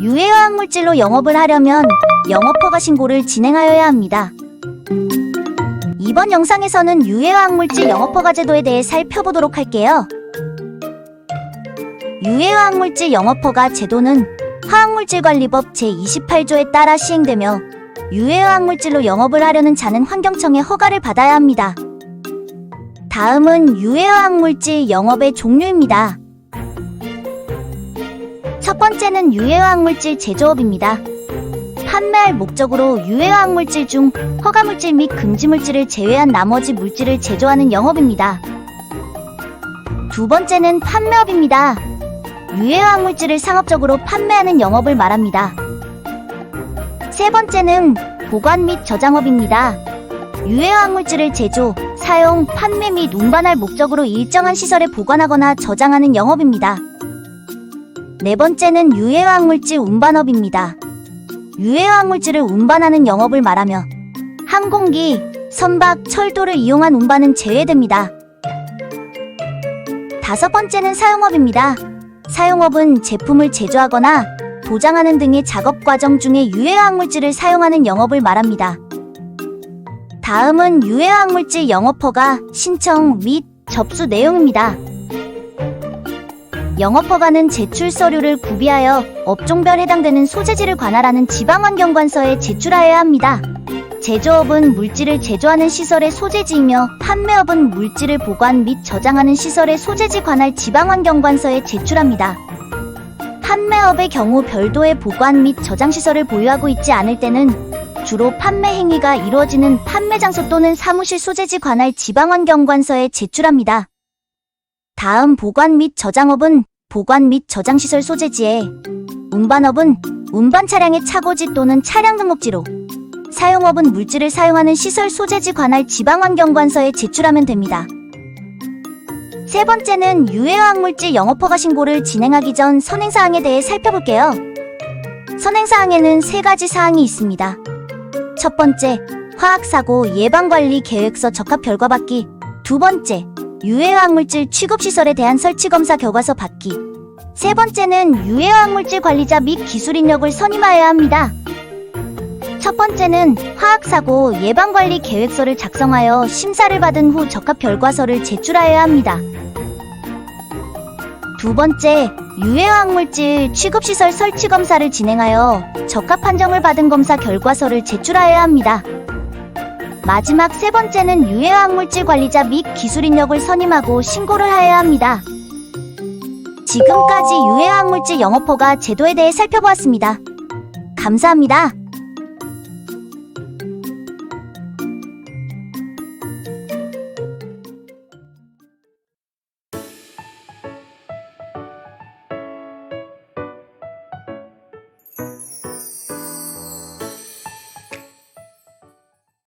유해화학 물질로 영업을 하려면 영업허가 신고를 진행하여야 합니다. 이번 영상에서는 유해화학 물질 영업허가 제도에 대해 살펴보도록 할게요. 유해화학 물질 영업허가 제도는 화학물질관리법 제28조에 따라 시행되며 유해화학 물질로 영업을 하려는 자는 환경청의 허가를 받아야 합니다. 다음은 유해화학 물질 영업의 종류입니다. 첫 번째는 유해화학 물질 제조업입니다. 판매할 목적으로 유해화학 물질 중 허가 물질 및 금지 물질을 제외한 나머지 물질을 제조하는 영업입니다. 두 번째는 판매업입니다. 유해화학 물질을 상업적으로 판매하는 영업을 말합니다. 세 번째는 보관 및 저장업입니다. 유해화학물질을 제조, 사용, 판매 및 운반할 목적으로 일정한 시설에 보관하거나 저장하는 영업입니다. 네 번째는 유해화학물질 운반업입니다. 유해화학물질을 운반하는 영업을 말하며 항공기, 선박, 철도를 이용한 운반은 제외됩니다. 다섯 번째는 사용업입니다. 사용업은 제품을 제조하거나 도장하는 등의 작업 과정 중에 유해화학 물질을 사용하는 영업을 말합니다. 다음은 유해화학 물질 영업허가 신청 및 접수 내용입니다. 영업허가는 제출 서류를 구비하여 업종별 해당되는 소재지를 관할하는 지방환경관서에 제출하여야 합니다. 제조업은 물질을 제조하는 시설의 소재지이며 판매업은 물질을 보관 및 저장하는 시설의 소재지 관할 지방환경관서에 제출합니다. 판매업의 경우 별도의 보관 및 저장 시설을 보유하고 있지 않을 때는 주로 판매 행위가 이루어지는 판매 장소 또는 사무실 소재지 관할 지방환경관서에 제출합니다. 다음 보관 및 저장업은 보관 및 저장시설 소재지에 운반업은 운반 차량의 차고지 또는 차량 등록지로 사용업은 물질을 사용하는 시설 소재지 관할 지방환경관서에 제출하면 됩니다. 세 번째는 유해화학물질 영업허가 신고를 진행하기 전 선행사항에 대해 살펴볼게요. 선행사항에는 세 가지 사항이 있습니다. 첫 번째, 화학사고 예방관리 계획서 적합 결과 받기. 두 번째, 유해화학물질 취급시설에 대한 설치검사 결과서 받기. 세 번째는 유해화학물질 관리자 및 기술 인력을 선임하여야 합니다. 첫 번째는 화학사고 예방관리 계획서를 작성하여 심사를 받은 후 적합 결과서를 제출하여야 합니다. 두 번째, 유해화학물질 취급시설 설치 검사를 진행하여 적합 판정을 받은 검사 결과서를 제출하여야 합니다. 마지막 세 번째는 유해화학물질 관리자 및 기술 인력을 선임하고 신고를 하여야 합니다. 지금까지 유해화학물질 영업허가 제도에 대해 살펴보았습니다. 감사합니다.